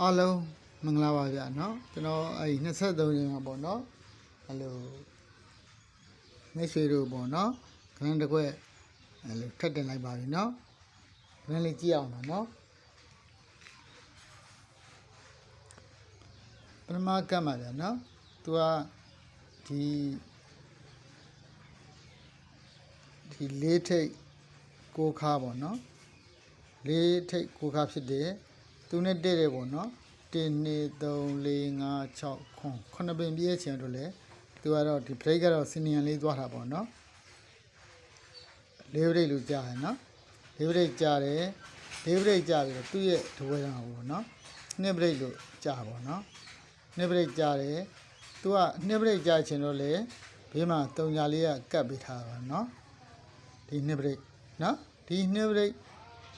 အားလုံးမင်္ဂလာပါဗျာเนาะကျွန်တော်အဲ့ဒီ23ရက်မှာပေါ့เนาะအဲ့လိုမိတ်ဆွေတို့ပေါ့เนาะခဏတစ်ခွက်အဲ့လိုထပ်တင်လိုက်ပါပြီเนาะခဏလေးကြည့်အောင်ပါเนาะပထမကတ်မှာဗျာเนาะသူကဒီဒီလေးထိတ်ကိုခါပေါ့เนาะလေးထိတ်ကိုခါဖြစ်တယ် သူနဲ့တည့်တယ်ပေါ့နော်1 2 3 4 5 6ခွန်ခုနှစ်ပင်ပြည့်ချင်တို့လေသူကတော့ဒီ break ကတော့စီနီယန်လေးသွားတာပေါ့နော်လေး break လို့ကြားတယ်နော်လေး break ကြားတယ်လေး break ကြားပြီးတော့သူ့ရဲ့တဝဲတာပေါ့နော်နှစ် break လို့ကြားပေါ့နော်နှစ် break ကြားတယ်သူကနှစ် break ကြားချင်တော့လေဘေးမှာတုံညာလေးကကတ်ပေးထားပါနော်ဒီနှစ် break နော်ဒီနှစ် break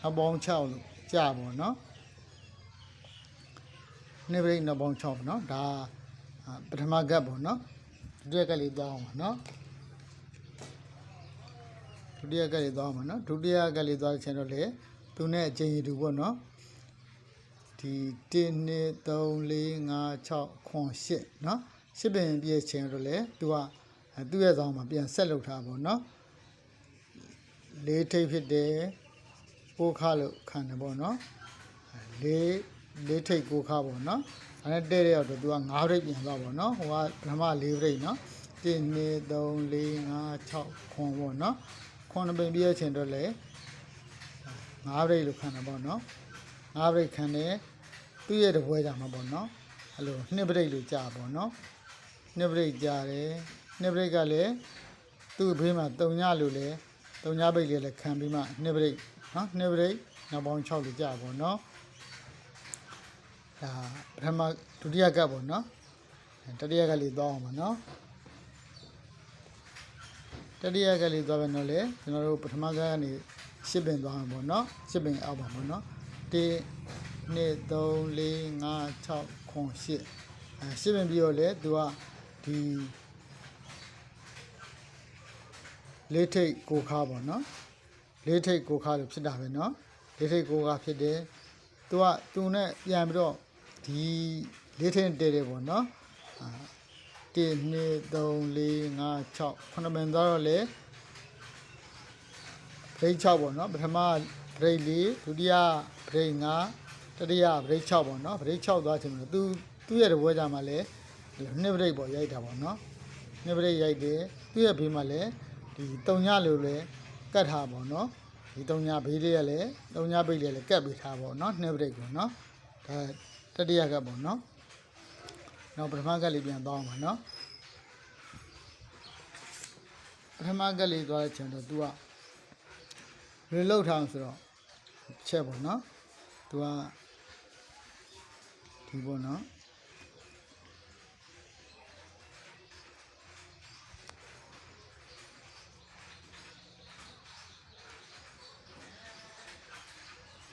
အပေါင်း6လို့ကြားပေါ့နော် နေပရိနဘောင်း6ပေါ့နော်ဒါအာပထမကတ်ပေါ့နော်ဒုတိယကတ်လေးသွားအောင်ပါနော်ဒုတိယကတ်လေးသွားအောင်ပါနော်ဒုတိယကတ်လေးသွားချင်တော့လေသူနဲ့အချိန်ရတူပေါ့နော်ဒီ1 2 3 4 5 6ခွန်8နော်8ပင်ပြည့်ချင်တော့လေသူကအဲသူ့ရဲ့ဆောင်မှာပြန်ဆက်လုပ်ထားပေါ့နော်လေးထိပ်ဖြစ်တယ်ပိုးခါလို့ခံတယ်ပေါ့နော်လေး လေးထိပ်ကိုခါပေါ့နော်အဲနဲ့တဲ့တဲ့ရောက်တော့သူက9ရိပ်ပြန်သွားပေါ့နော်ဟိုကပထမ4ရိပ်နော်1 2 3 4 5 6ခွန်ပေါ့နော်ခွန်ပင်ပြည့်ချင်တော့လေ9ရိပ်လို့ခံတယ်ပေါ့နော်9ရိပ်ခံတယ်သူ့ရဲ့တပွဲကြမှာပေါ့နော်အဲ့လိုနှစ်ပရိတ်လို့ကြာပေါ့နော်နှစ်ပရိတ်ကြာတယ်နှစ်ပရိတ်ကလည်းသူ့ဘေးမှာတုံညလို့လေတုံညပိတ်လေးလည်းခံပြီးမှနှစ်ပရိတ်နော်နှစ်ပရိတ်နောက်ပေါင်း6လို့ကြာပေါ့နော် ဒါပထမဒုတိယကပ်ပေါ့နော်တတိယကပ်လေးသွားအောင်ပါနော်တတိယကပ်လေးသွားမယ်တော့လေကျွန်တော်တို့ပထမကပ်ကနေရှစ်ပင်သွားမှာပေါ့နော်ရှစ်ပင်အောက်ပါပေါ့နော်1 2 3 4 5 6ခွန်8အဲရှစ်ပင်ပြီးတော့လေသူကဒီလေးထိတ်ကိုခါပေါ့နော်လေးထိတ်ကိုခါလို့ဖြစ်တာပဲနော်လေးထိတ်ကိုခါဖြစ်တယ်သူကသူနဲ့ပြန်ပြီးတော့ ဒီလေးထင်းတဲတယ်ပေါ့နော်1 2 3 4 5 6ခုနှစ်ပင်သွားတော့လေဘရိတ်6ပေါ့နော်ပထမဘရိတ်4ဒုတိယဘရိတ်5တတိယဘရိတ်6ပေါ့နော်ဘရိတ်6သွားချင်လို့သူသူ့ရဲ့တပွဲကြမှာလဲနှစ်ဘရိတ်ပေါ့ရိုက်တာပေါ့နော်နှစ်ဘရိတ်ရိုက်တယ်သူ့ရဲ့ဘေးမှာလဲဒီ3ညလို့လဲကတ်ထားပေါ့နော်ဒီ3ညဘေးလေးကလဲ3ညဘရိတ်လေးလဲကတ်ပေးထားပေါ့နော်နှစ်ဘရိတ်ပေါ့နော်ဒါ တတိယကပ်ပေါ့နော်နောက်ပထမကပ်လေးပြန်သွားအောင်ပါနော်ပထမကပ်လေးသွားတဲ့ချိန်တော့ तू ကဘယ်လောက်ထောင်ဆိုတော့ချက်ပေါ့နော် तू ကဒီပေါ့နော်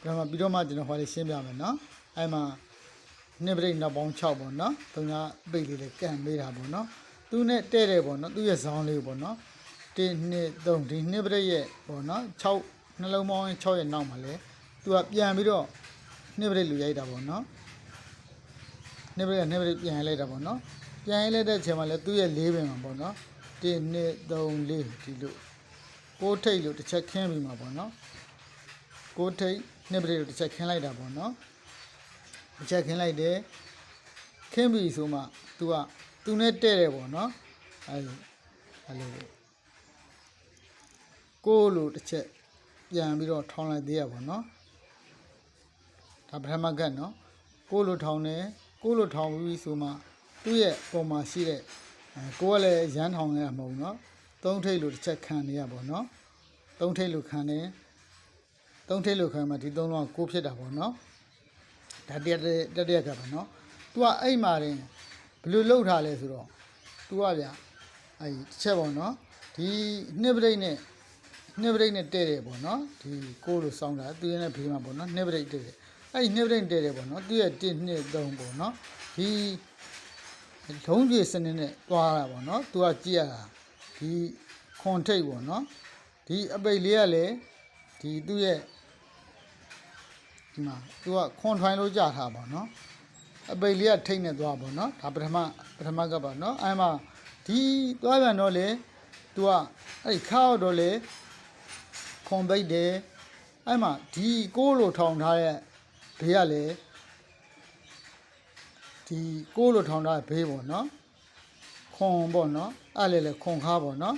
ဒါမှပြီးတော့မှကျွန်တော်ဟောလေးရှင်းပြမယ်နော်အဲ့မှာ နှစ်ပရိတ်နောက်ပေါင်း6ပေါ့နော်သူကပိတ်လေးလည်းကန်ပေးတာပေါ့နော်သူနဲ့တဲ့တယ်ပေါ့နော်သူ့ရဲ့ဇောင်းလေးပေါ့နော်1 2 3ဒီနှစ်ပရိတ်ရဲ့ပေါ့နော်6နှလုံးပေါင်း6ရဲ့နောက်မှာလဲသူကပြန်ပြီးတော့နှစ်ပရိတ်လူရိုက်တာပေါ့နော်နှစ်ပရိတ်ကနှစ်ပရိတ်ပြန်လိုက်တာပေါ့နော်ပြန်လိုက်တဲ့အချိန်မှာလဲသူ့ရဲ့၄ပင်မှာပေါ့နော်1 2 3 4ဒီလိုကိုထိတ်လို့တစ်ချက်ခင်းပြီးမှာပေါ့နော်ကိုထိတ်နှစ်ပရိတ်လို့တစ်ချက်ခင်းလိုက်တာပေါ့နော် တစ်ချက်ခင်းလိုက်တယ်ခင်းပြီဆိုမှ तू က तू နဲ့တဲ့တယ်ပေါ့နော်အဲလိုအဲလိုကိုလိုတစ်ချက်ပြန်ပြီးတော့ထောင်းလိုက်သေးရပေါ့နော်ဒါပထမကတ်နော်ကိုလိုထောင်းတယ်ကိုလိုထောင်းပြီးဆိုမှသူ့ရဲ့ပုံမှာရှိတဲ့အဲကိုကလည်းရမ်းထောင်းရမှာမဟုတ်နော်သုံးထိတ်လိုတစ်ချက်ခံနေရပေါ့နော်သုံးထိတ်လိုခံတယ်သုံးထိပ်လို့ခံမှဒီသုံးလုံးကကိုဖြစ်တာပေါ့နော် ဒါတရက်တရက်တရက်ကပါနော် तू ကအဲ့မှာတင်ဘယ်လိုလှုပ်ထားလဲဆိုတော့ तू ကဗျအဲ့ဒီတစ်ချက်ပေါ့နော်ဒီနှစ်ပရိတ်နဲ့နှစ်ပရိတ်နဲ့တဲ့တယ်ပေါ့နော်ဒီကိုလို့စောင်းတာသူရဲ့နဲ့ဘေးမှာပေါ့နော်နှစ်ပရိတ်တဲ့တယ်အဲ့ဒီနှစ်ပရိတ်တဲ့တယ်ပေါ့နော်သူရဲ့1 2 3ပေါ့နော်ဒီလုံးကြီးစနစ်နဲ့တွားတာပေါ့နော် तू ကကြည့်ရတာဒီခွန်ထိတ်ပေါ့နော်ဒီအပိတ်လေးကလည်းဒီသူ့ရဲ့ ဒီမှာသူကခွန်ထိုင်လို့ကြာထားပါเนาะ အပိတ်လေးကထိတ်နေသွားပါတော့ဒါပထမပထမကပါနော်အဲမှာဒီသွားပြန်တော့လေ तू ကအဲ့ခါတော့လေခွန်ပိတ်တယ်အဲ့မှာဒီကိုးလိုထောင်ထားတဲ့ဘေးကလေဒီကိုးလိုထောင်ထားတဲ့ဘေးပေါ့နော်ခွန်ပေါ့နော်အဲ့လေလေခွန်ခါပေါ့နော်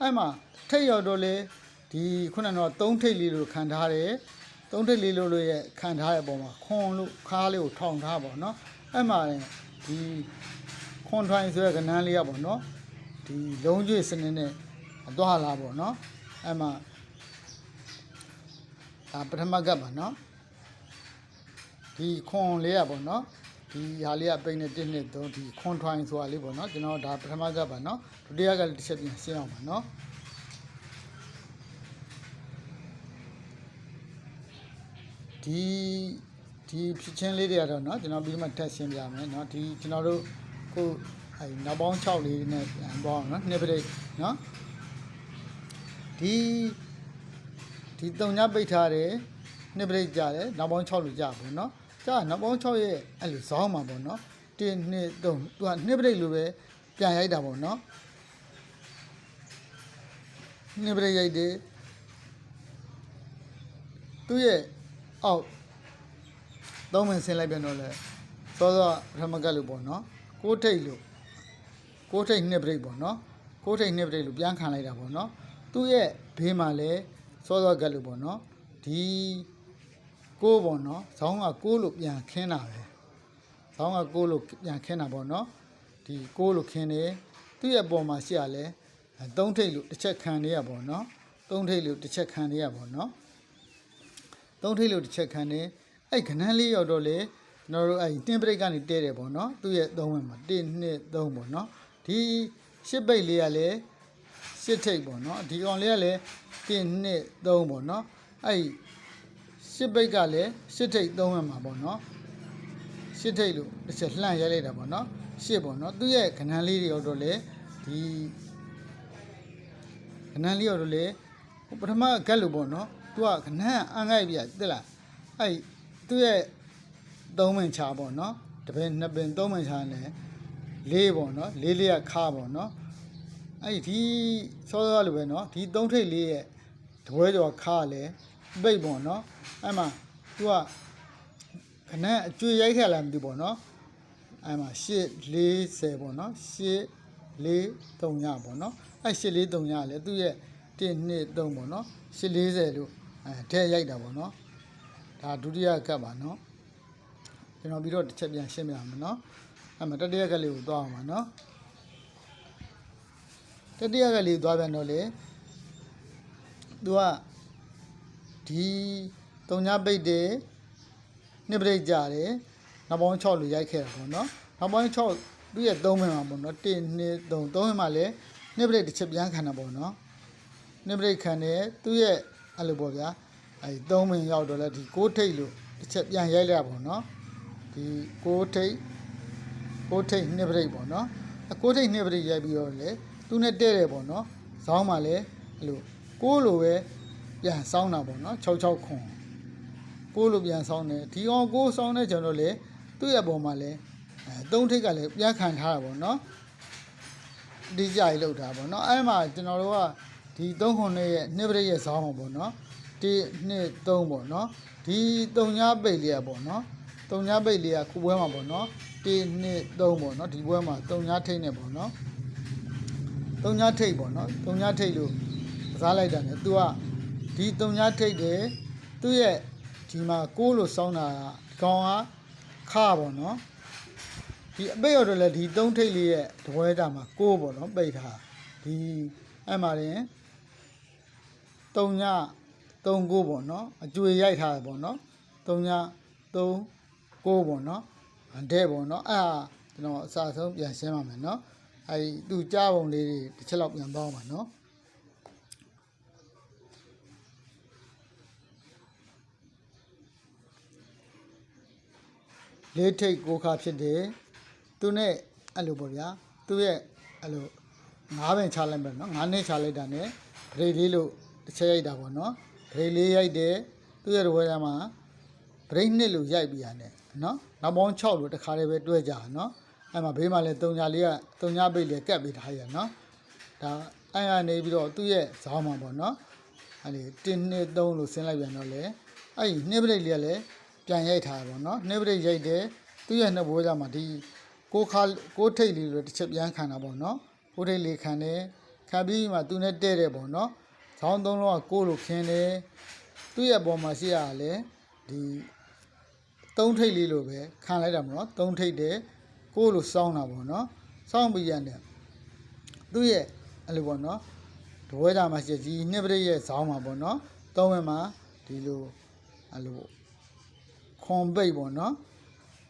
အဲ့မှာထိတ်ရောက်တော့လေဒီခုနကတော့သုံးထိတ်လေးလိုခံထားတယ် သုံးထိတ်လေးလိုလိုရဲ့ခံထားတဲ့ပုံမှာခွန်လို့ခါလေးကိုထောင်ထားပေါ့နော်အဲ့မှာဒီခွန်ထွိုင်းဆိုတဲ့ကဏ္ဍလေးရပေါ့နော်ဒီလုံးကျွေးစနစ်နဲ့အသွားလာပေါ့နော်အဲ့မှာဒါပထမကပ်ပါနော်ဒီခွန်လေးရပေါ့နော်ဒီဟာလေးကပိတ်နေတစ်နှစ်သုံးဒီခွန်ထွိုင်းဆိုတာလေးပေါ့နော်ကျွန်တော်ဒါပထမကပ်ပါနော်ဒုတိယကလည်းတစ်ချက်ပြင်ရှင်းအောင်ပါနော် ဒီဒီဖြစ်ချင်းလေးတွေကတော့เนาะကျွန်တော်ပြီးမှထပ်ရှင်းပြမယ်เนาะဒီကျွန်တော်တို့ခုအဲနောက်ပေါင်း6လေးနဲ့ပြန်ပေါ့เนาะနှစ်ပရိတ်เนาะဒီဒီတုံညပိတ်ထားတယ်နှစ်ပရိတ်ကြတယ်နောက်ပေါင်း6လို့ကြပါเนาะကြာနောက်ပေါင်း6ရဲ့အဲ့လိုဇောင်းမှာပေါ့เนาะ1 2 3သူကနှစ်ပရိတ်လိုပဲပြန်ရိုက်တာပေါ့เนาะနှစ်ပရိတ်ရိုက်တယ်သူ့ရဲ့ အောက်သုံးဝင်ဆင်းလိုက်ပြန်တော့လဲစောစောပထမကတ်လို့ပေါ့နော်ကိုးထိတ်လို့ကိုးထိတ်နှစ်ပရိတ်ပေါ့နော်ကိုးထိတ်နှစ်ပရိတ်လို့ပြန်ခံလိုက်တာပေါ့နော်သူ့ရဲ့ဘေးမှာလဲစောစောကတ်လို့ပေါ့နော်ဒီကိုးပေါ့နော်ဇောင်းကကိုးလို့ပြန်ခင်းတာပဲဇောင်းကကိုးလို့ပြန်ခင်းတာပေါ့နော်ဒီကိုးလို့ခင်းတယ်သူ့ရဲ့ပုံမှာရှိရလဲအဲသုံးထိတ်လို့တစ်ချက်ခံနေရပေါ့နော်သုံးထိတ်လို့တစ်ချက်ခံနေရပေါ့နော် သုံးထိပ်လို့တစ်ချက်ခံနေအဲ့ခဏန်းလေးရောက်တော့လေကျွန်တော်တို့အဲ့တင်းပရိတ်ကနေတဲတယ်ပေါ့နော်သူ့ရဲ့သုံးဝင်မှာ1 2 3ပေါ့နော်ဒီရှစ်ပိတ်လေးကလည်းရှစ်ထိပ်ပေါ့နော်ဒီကောင်လေးကလည်း1 2 3ပေါ့နော်အဲ့ရှစ်ပိတ်ကလည်းရှစ်ထိပ်သုံးဝင်မှာပေါ့နော်ရှစ်ထိပ်လို့တစ်ချက်လှန့်ရိုက်လိုက်တာပေါ့နော်ရှစ်ပေါ့နော်သူ့ရဲ့ခဏန်းလေးတွေရောက်တော့လေဒီခဏန်းလေးရောက်တော့လေပထမကတ်လို့ပေါ့နော်။ तू ကခဏအန်ငိုက်ပြတက်လား။အဲ့သူ့ရဲ့သုံးမင်ချာပေါ့နော်။တပည့်နှစ်ပင်သုံးမင်ချာနဲ့လေးပေါ့နော်။လေးလေးကခါပေါ့နော်။အဲ့ဒီစောစောလိုပဲနော်။ဒီသုံးထိပ်လေးရဲ့တပွဲကျော်ခါလဲပိတ်ပေါ့နော်။အဲ့မှာ तू ကခဏအကျွေရိုက်ခဲ့လာမသိဘူးပေါ့နော်။အဲ့မှာ8 40ပေါ့နော်။8 4 3ညပေါ့နော်။အဲ့8 4 3ညလဲသူ့ရဲ့1 2 3ပေါ့နော်840လို့ အဲထဲရိုက်တာပေါ့နော်ဒါဒုတိယကပ်ပါနော်ကျွန်တော်ပြီးတော့တစ်ချက်ပြန်ရှင်းပြရမယ်နော်အဲ့မှာတတိယကပ်လေးကိုသွားအောင်ပါနော်တတိယကပ်လေးသွားပြန်တော့လေသူကဒီတုံညာပိတ်တယ်နှစ်ပရိတ်ကြတယ်နောက်ပေါင်း6လို့ရိုက်ခဲ့တာပေါ့နော်နောက်ပေါင်း6သူ့ရဲ့3မှန်မှာပေါ့နော်1 2 3 3မှန်မှာလေနှစ်ပရိတ်တစ်ချက်ပြန်ခံတာပေါ့နော်နိပရိတ်ခံတယ်သူ့ရဲ့ အဲ့လိုပေါ့ဗျာအဲ့သုံးမင်ရောက်တော့လဲဒီကိုးထိတ်လို့တစ်ချက်ပြန်ရိုက်လိုက်ပါတော့ဒီကိုးထိတ်ကိုးထိတ်နိပရိတ်ပေါ့နော်အကိုးထိတ်နိပရိတ်ရိုက်ပြီးတော့လေသူနဲ့တဲ့တယ်ပေါ့နော်ဇောင်းမှလည်းအဲ့လိုကိုးလိုပဲပြန်စောင်းတာပေါ့နော်66ခွန်ကိုးလိုပြန်စောင်းတယ်ဒီအောင်ကိုးစောင်းတဲ့ကျွန်တော်လေသူ့ရဲ့ပုံမှာလည်းအဲသုံးထိတ်ကလည်းပြန်ခံထားတာပေါ့နော်ဒီကြိုင်လောက်တာပေါ့နော်အဲ့မှာကျွန်တော်တို့က ဒီ3ခုနဲ့ရဲ့နှစ်ပရိတ်ရဲ့ဇောင်းပေါ့နော်1 2 3ပေါ့နော်ဒီ3ညပိတ်လေးอ่ะပေါ့နော်3ညပိတ်လေးอ่ะခုပွဲမှာပေါ့နော်1 2 3ပေါ့နော်ဒီပွဲမှာ3ညထိတ်နေပေါ့နော်3ညထိတ်ပေါ့နော်3ညထိတ်လို့ကစားလိုက်တာ ਨੇ तू ကဒီ3ညထိတ်တယ်သူ့ရဲ့ဒီမှာ6လို့စောင်းတာကဒီကောင်ကခါပေါ့နော် ဒီအပိတ်ရောက်တော့လေဒီသုံးထိပ်လေးရဲ့တပွဲတာမှာကိုးပေါ့နော်ပိတ်ထားဒီအဲ့မှာရင် 3ည3ကိုးပေါ့နော်အကျွေရိုက်ထားတယ်ပေါ့နော်3ည3ကိုးပေါ့နော်အတဲ့ပေါ့နော်အဲ့ဟာကျွန်တော်အစားဆုံးပြန်ရှင်းပါမယ်နော်အဲ့ဒီသူကြားပုံလေးတွေတစ်ချက်လောက်ပြန်ပေါင်းပါနော်လေးထိပ်ကိုးခါဖြစ်တယ်သူနဲ့အဲ့လိုပေါ့ဗျာသူရဲ့အဲ့လိုငါးပင်ချလိုက်မယ်နော်ငါးနှစ်ချလိုက်တာ ਨੇ ဂရိတ်လေးလို့ တစ်ချက်ရိုက်တာပေါ့နော်ဂရိတ်လေးရိုက်တယ်သူရဲ့တပွဲရမှာဂရိတ်နှစ်လို့ရိုက်ပြီးရတယ်နော်နောက်ပေါင်း6လို့တခါတည်းပဲတွဲကြနော်အဲ့မှာဘေးမှာလဲတုံညာလေးကတုံညာပိတ်လေးကပ်ပေးထားရနော်ဒါအဲ့ကနေပြီးတော့သူ့ရဲ့ဇောင်းမှာပေါ့နော်အဲ့ဒီ1 2 3လို့ဆင်းလိုက်ပြန်တော့လေအဲ့ဒီနှစ်ပရိတ်လေးကလည်းပြန်ရိုက်ထားပါပေါ့နော်နှစ်ပရိတ်ရိုက်တယ်သူ့ရဲ့နှစ်ဘိုးကြမှာဒီကိုခါကိုထိတ်လေးလို့တစ်ချက်ပြန်ခံတာပေါ့နော်ကိုထိတ်လေးခံတယ်ခံပြီးမှသူနဲ့တဲ့တယ်ပေါ့နော် ဇောင်းသုံးလုံးကကိုလို့ခင်းတယ်သူ့ရဲ့ပေါ်မှာရှိရတာလေဒီသုံးထိပ်လေးလိုပဲခံလိုက်တာမနော်သုံးထိပ်တဲ့ကိုယ်လိုစောင်းတာပေါ့နော်စောင်းပြီးရတယ်သူ့ရဲ့အဲ့လိုပေါ့နော်တပွဲကြမှာရှိတဲ့ဒီနှစ်ပရိတ်ရဲ့ဇောင်းမှာပေါ့နော်သုံးဝက်မှာဒီလိုအဲ့လိုခွန်ပိတ်ပေါ့နော်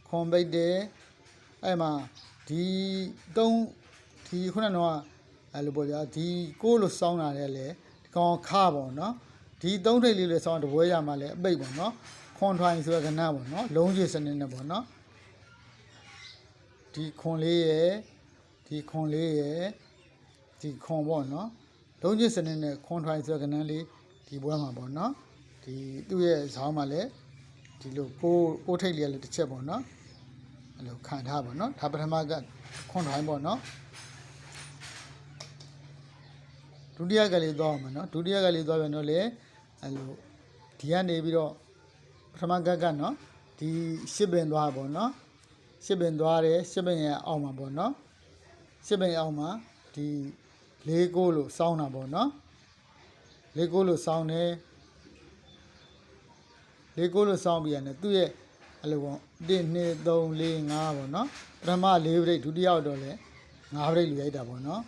ခွန်ပိတ်တယ်အဲ့မှာဒီသုံးဒီခုနကတော့အဲ့လိုပေါ့ဗျာဒီကိုယ်လိုစောင်းတာလည်း လေဒီကောင်ခါပေါ့နော်ဒီသုံးထိပ်လေးလေးစောင်းတပွဲကြမှာလည်းအပိတ်ပေါ့နော်ခွန်ထွိုင်းဆိုတဲ့ကဏ္ဍပေါ့နော်လုံးကြီးစနစ်နဲ့ပေါ့နော်ဒီခွန်လေးရဲ့ဒီခွန်လေးရဲ့ဒီခွန်ပေါ့နော်လုံးကြီးစနစ်နဲ့ခွန်ထွိုင်းဆိုတဲ့ကဏ္ဍလေးဒီပွဲမှာပေါ့နော်ဒီသူ့ရဲ့ဇောင်းမှာလည်းဒီလိုကိုကိုထိပ်လေးလည်းတစ်ချက်ပေါ့နော်အဲ့လိုခံထားပါနော်ဒါပထမကခွန်ထွိုင်းပေါ့နော် ဒုတိယကလေးသွားအောင်မနော်ဒုတိယကလေးသွားပြန်တော့လေအဲ့လိုဒီကနေပြီးတော့ပထမကကနော်ဒီရှစ်ပင်သွားပေါ့နော်ရှစ်ပင်သွားတယ်ရှစ်ပင်ရဲ့အောက်မှာပေါ့နော်ရှစ်ပင်အောက်မှာဒီလေးကိုလို့စောင်းတာပေါ့နော်လေးကိုလို့စောင်းတယ်လေးကိုလို့စောင်းပြီးရတယ်သူ့ရဲ့အဲ့လိုပေါ့1 2 3 4 5ပေါ့နော်ပထမ၄ပြိတ်ဒုတိယတော့လေ၅ပြိတ်လူရိုက်တာပေါ့နော်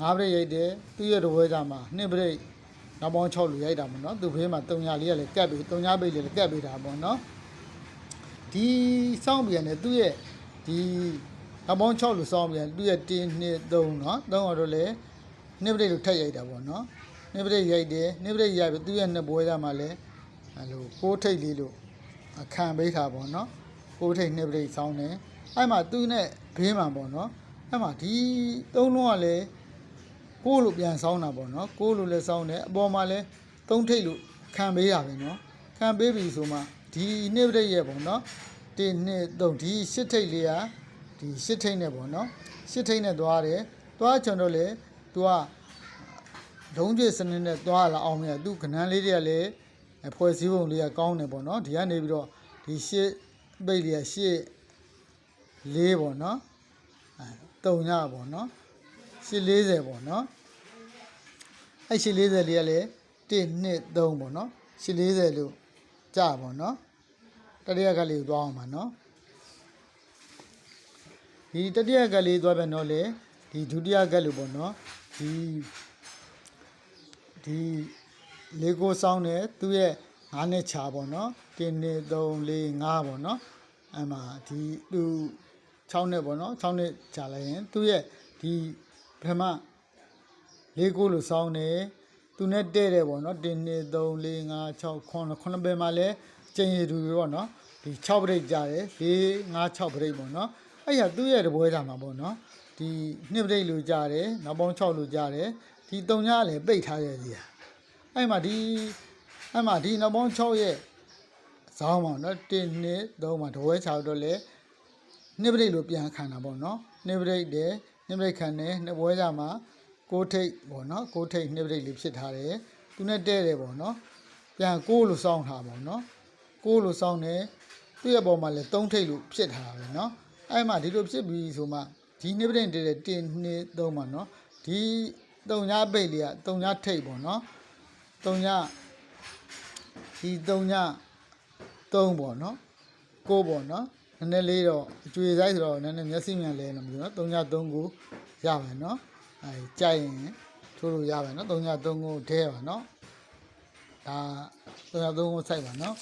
ငါးဘရိတ်ရိုက်တယ်သူ့ရဲ့တပွဲကြမှာနှစ်ဘရိတ်နောက်ပေါင်း6လူရိုက်တာပေါ့နော်သူဖေးမှာ300လေးကလည်းကတ်ပြီး300ပိတ်လေးလည်းကတ်ပြီးတာပေါ့နော်ဒီစောင့်ပြန်တယ်သူ့ရဲ့ဒီနောက်ပေါင်း6လူစောင့်ပြန်သူ့ရဲ့1 2 3နော်3တော့လည်းနှစ်ဘရိတ်လိုထက်ရိုက်တာပေါ့နော်နှစ်ဘရိတ်ရိုက်တယ်နှစ်ဘရိတ်ရိုက်ပြီးသူ့ရဲ့နှစ်ပွဲကြမှာလည်းအဲလိုကိုးထိတ်လေးလို့ခံပေးတာပေါ့နော်ကိုးထိတ်နှစ်ဘရိတ်စောင်းတယ်အဲ့မှာသူ့နဲ့ဘေးမှာပေါ့နော်အဲ့မှာဒီသုံးလုံးကလည်း ကိုယ်လိုပြန်ဆောင်းတာပေါ့နော်ကိုယ်လိုလည်းဆောင်းတယ်အပေါ်မှာလည်းသုံးထိတ်လို့ခံပေးရပဲနော်ခံပေးပြီဆိုမှဒီနှစ်ပြည့်ရဲ့ပေါ့နော်1 2 3ဒီရှစ်ထိတ်လေးကဒီရှစ်ထိတ်နဲ့ပေါ့နော်ရှစ်ထိတ်နဲ့သွားတယ်သွားချွန်တော့လေ तू ကဒုံးကျွေစနစ်နဲ့သွားလာအောင်မြတ်သူကနန်းလေးတွေကလည်းဖွဲ့စည်းပုံလေးကကောင်းတယ်ပေါ့နော်ဒီကနေပြီးတော့ဒီရှစ်ပိတ်လေးကရှစ်လေးပေါ့နော်အဲတုံညပေါ့နော် 840ပေါ့နော်အဲ့840လေးကလည်း1 2 3ပေါ့နော်840လို့ကြာပေါ့နော်တတိယကလေးကိုသွားအောင်ပါနော်ဒီတတိယကလေးသွားပြန်တော့လေဒီဒုတိယကလို့ပေါ့နော်ဒီဒီလေကိုစောင်းတယ်သူ့ရဲ့9နဲ့ချာပေါ့နော်1 2 3 4 5ပေါ့နော်အဲ့မှာဒီသူ6နဲ့ပေါ့နော်6နဲ့ချာလိုက်ရင်သူ့ရဲ့ဒီ ပထမလေးကိုလို့စောင်းတယ်သူနဲ့တဲ့တယ်ပေါ့နော်1 2 3 4 5 6 9 9ဘယ်မှာလဲကျင်ရတူပေါ့နော်ဒီ6ပရိတ်ကြတယ်4 5 6ပရိတ်ပေါ့နော်အဲ့ရသူ့ရဲ့တပွဲကြမှာပေါ့နော်ဒီနှစ်ပရိတ်လို့ကြတယ်နောက်ပေါင်း6လို့ကြတယ်ဒီ3ညလည်းပိတ်ထားရသေးတာအဲ့မှာဒီအဲ့မှာဒီနောက်ပေါင်း6ရဲ့ဇောင်းပါနော်1 2 3မှာတပွဲချတော့လေနှစ်ပရိတ်လို့ပြန်ခံတာပေါ့နော်နှစ်ပရိတ်တယ် နှစ်ပရိတ်ခံတယ်နှစ်ပွဲကြမှာကိုထိတ်ပေါ့နော်ကိုထိတ်နှစ်ပရိတ်လေးဖြစ်ထားတယ်သူနဲ့တဲ့တယ်ပေါ့နော်ပြန်ကိုလို့စောင်းထားပေါ့နော်ကိုလို့စောင်းတယ်သူ့ရဲ့ပေါ်မှာလည်းသုံးထိတ်လို့ဖြစ်ထားတာပဲနော်အဲ့မှာဒီလိုဖြစ်ပြီးဆိုမှဒီနှစ်ပရိတ်တဲ့1 2 3မှာနော်ဒီတုံညာပိတ်လေးကတုံညာထိတ်ပေါ့နော်တုံညာဒီတုံညာ3ပေါ့နော်ကိုပေါ့နော် နည်းနည်းလေးတော့အကျွေဆိုင်ဆိုတော့နည်းနည်းမျက်စိမြန်လဲနေမှာနော်3ည3ကိုရပါမယ်နော်အဲကြိုက်ရင်ထိုးလို့ရပါမယ်နော်3ည3ကိုဒဲပါနော်ဒါ3ည3ကိုစိုက်ပါနော်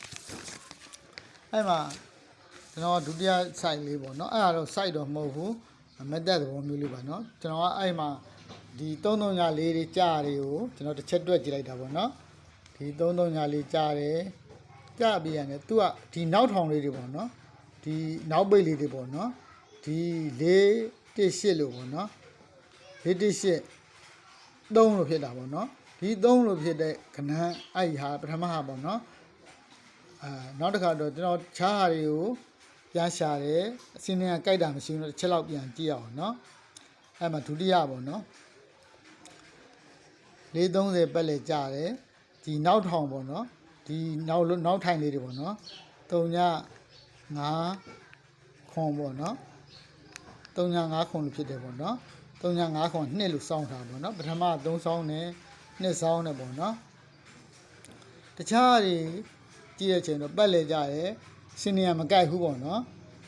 အဲ့မှာကျွန်တော်ဒုတိယ site လေးပေါ့နော်အဲ့ဒါတော့ site တော့မဟုတ်ဘူးမက်သက်သဘောမျိုးလေးပါနော်ကျွန်တော်ကအဲ့မှာဒီ33ညလေးတွေကြားတွေကိုကျွန်တော်တစ်ချက်တွက်ကြည့်လိုက်တာပေါ့နော်ဒီ33ညလေးကြားတယ်ကြားပြီးရတယ်သူကဒီနောက်ထောင်လေးတွေပေါ့နော် ဒီနောက်ပိတ်လေးတွေပေါ့နော်ဒီ၄တစ်၈လို့ပေါ့နော်၄တစ်၈3လို့ဖြစ်တာပေါ့နော်ဒီ3လို့ဖြစ်တဲ့ခဏန်းအဲ့ဒီဟာပထမဟာပေါ့နော်အာနောက်တစ်ခါတော့ကျွန်တော်ခြားဟာတွေကိုရပြန်ရှာတယ်အစင်းတွေကကြိုက်တာမရှိဘူးတော့တစ်ချက်လောက်ပြန်ကြည့်အောင်နော်အဲ့မှာဒုတိယပေါ့နော်430ပတ်လေကြာတယ်ဒီနောက်ထောင်ပေါ့နော်ဒီနောက်လို့နောက်ထိုင်လေးတွေပေါ့နော်3ည 5ခွန်ပေါ့နော်3ည5ခွန်လို့ဖြစ်တယ်ပေါ့နော်3ည5ခွန်နှစ်လို့စောင်းတာပေါ့နော်ပထမ3စောင်းနဲ့နှစ်စောင်းနဲ့ပေါ့နော်တခြားတွေကြည့်ရချိန်တော့ပတ်လေကြတယ်စင်နေရမကြိုက်ဘူးပေါ့နော်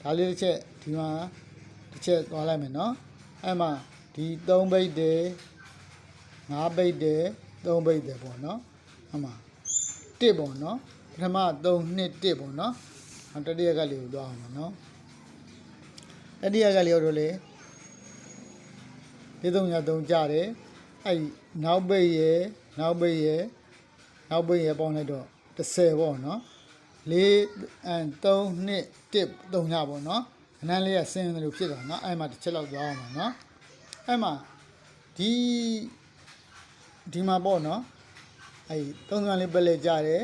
ဒါလေးတစ်ချက်ဒီမှာတစ်ချက်သွားလိုက်မယ်နော်အဲ့မှာဒီ3ဘိတ်တယ်5ဘိတ်တယ်3ဘိတ်တယ်ပေါ့နော်အဲ့မှာတစ်ပေါ့နော်ပထမ3နှစ်တစ်ပေါ့နော်နောက် တတိယကလေးကိုသွားအောင်ပါနော်တတိယကလေးတို့လေဒီသုံးညသုံးကြတယ်အဲ့နောက်ဘိတ်ရယ်နောက်ဘိတ်ရယ်နောက်ဘိတ်ရယ်ပေါင်းလိုက်တော့30ပေါ့နော်လေးအန်3နှစ်တစ်3ညပေါ့နော်အနန်းလေးကဆင်းတယ်လို့ဖြစ်တာနော်အဲ့မှာတစ်ချက်လောက်သွားအောင်ပါနော်အဲ့မှာဒီဒီမှာပေါ့နော်အဲ့သုံးကလေးပလဲကြတယ်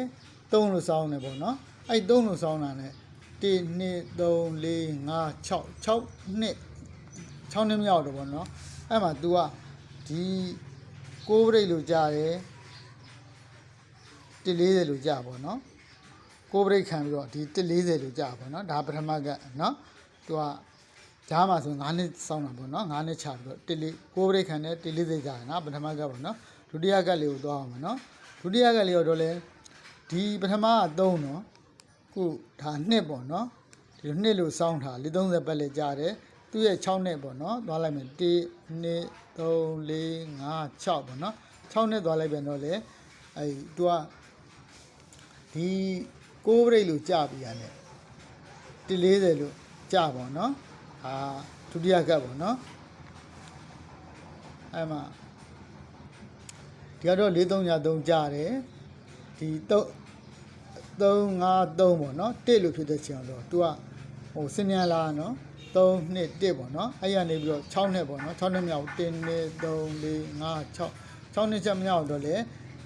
သုံးလို့စောင်းတယ်ပေါ့နော် အဲ့သုံးလို့စောင်းတာ ਨੇ 1 2 3 4 5 6 6နှစ်6နှစ်မြောက်တော့ပေါ့နော်အဲ့မှာ तू ကဒီကိုးပရိတ်လို့ကြားတယ်140လို့ကြားပေါ့နော်ကိုးပရိတ်ခံပြီးတော့ဒီ140လို့ကြားပေါ့နော်ဒါပထမကနော် तू ကဂျားမှာဆို9နှစ်စောင်းတာပေါ့နော်9နှစ်ချပြီးတော့1လေးကိုးပရိတ်ခံနဲ့140ကြားတယ်နော်ပထမကပေါ့နော်ဒုတိယကလေးကိုသွားအောင်မယ်နော်ဒုတိယကလေးတော့လဲဒီပထမက3နော် ခုဒါနှစ်ပေါ့နော်ဒီနှစ်လို့စောင်းထား430ပတ်လေကြားတယ်သူ့ရဲ့6နှစ်ပေါ့နော်သွားလိုက်မယ်1 2 3 4 5 6ပေါ့နော်6နှစ်သွားလိုက်ပြန်တော့လေအဲသူကဒီကိုးပရိတ်လို့ကြပြီးရတယ်140လို့ကြပါတော့အာဒုတိယကပ်ပေါ့နော်အဲ့မှာဒီကတော့4303ကြားတယ်ဒီ3 353ပေါ့နော်1လို့ဖြစ်တဲ့ချင်တော့ तू ကဟိုစင်မြန်လာနော်3နှစ်1ပေါ့နော်အဲ့ရနေပြီးတော့6နှစ်ပေါ့နော်6နှစ်မြောက်1 2 3 4 5 6 6နှစ်ချက်မြောက်တော့လေ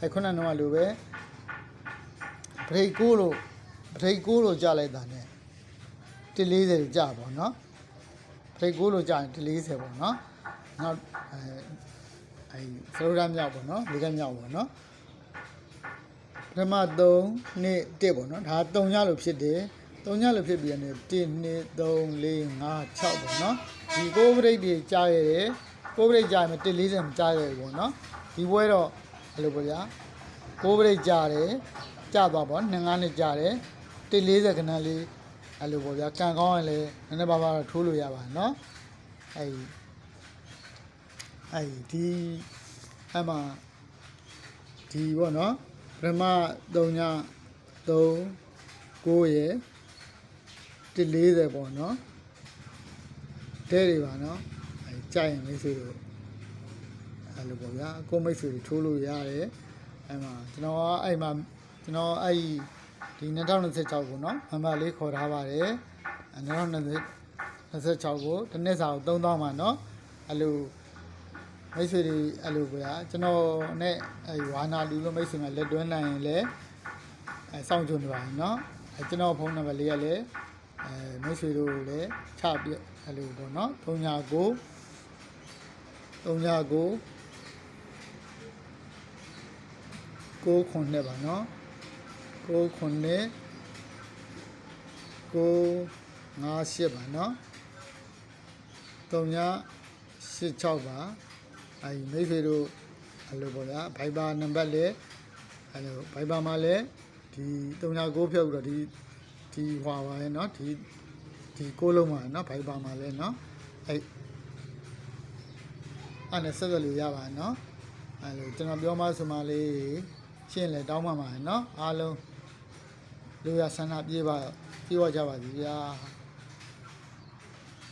အဲ့ခုနကတော့လိုပဲဗရိတ်ကိုလို့ဗရိတ်ကိုလို့ကြားလိုက်တာ ਨੇ 140ကြာပေါ့နော်ဗရိတ်ကိုလို့ကြာရင်140ပေါ့နော်နောက်အဲအဲစရိုဒမြောက်ပေါ့နော်လေကမြောက်ပေါ့နော်ပ ထမ3နှစ်1ပေါ့နော်ဒါ3ညလို့ဖြစ်တယ်3ညလို့ဖြစ်ပြီးရတယ်1 2 3 4 5 6ပေါ့နော်ဒီကိုဗရိတ်တွေကြားရတယ်ကိုဗရိတ်ကြားရင်140မကြားရဘူးပေါ့နော်ဒီပွဲတော့ဘယ်လိုပေါ့ဗျာကိုဗရိတ်ကြားတယ်ကြားသွားပေါ့2 5နှစ်ကြားတယ်140ခဏလေးအဲ့လိုပေါ့ဗျာကန်ကောင်းရင်လည်းနည်းနည်းပါးပါးတော့ထိုးလို့ရပါနော်အဲ့အဲ့ဒီအမှဒီပေါ့နော် ပထမ3ည3 9ရယ်140ပေါ့နော်တဲတွေပါနော်အဲကြိုက်ရင်မိတ်ဆွေတို့အဲလိုပေါ့ဗျာကိုမိတ်ဆွေတွေထိုးလို့ရတယ်အဲမှာကျွန်တော်ကအဲ့မှာကျွန်တော်အဲ့ဒီ2026ကိုနော်နံပါတ်လေးခေါ်ထားပါတယ်2026ကိုတစ်နှစ်စာကို3000ပါနော်အဲ့လို မိတ်ဆွေတွေအဲ့လိုဗျာကျွန်တော်နဲ့အဲ့ဝါနာလူလို့မိတ်ဆွေများလက်တွဲနိုင်ရင်လည်းအဲစောင့်ကြနေပါရင်เนาะအဲကျွန်တော်ဖုန်းနံပါတ်လေးကလည်းအဲမိတ်ဆွေတို့ကိုလည်းချပြအဲ့လိုပေါ့เนาะ39 39ကိုခွန်နဲ့ပါเนาะကိုခွန်နဲ့ကိုငါရှစ်ပါเนาะ3ည86ပါ အဲဒီမိတ်ဆွေတို့အဲ့လိုပေါ့ဗျာဘိုင်ဘာနံပါတ်လည်းအဲ့လိုဘိုင်ဘာမှာလည်းဒီ39ဖြုတ်ပြီးတော့ဒီဒီဟွာပါရဲ့เนาะဒီဒီကိုလုံးပါเนาะဘိုင်ဘာမှာလည်းเนาะအဲ့အဲ့နဲ့ဆက်သွယ်လို့ရပါเนาะအဲ့လိုကျွန်တော်ပြောမှဆိုမှလေးရှင်းလဲတောင်းပါမှာเนาะအားလုံးလူရဆန္ဒပြေးပါပြေးဝကြပါစီဗျာ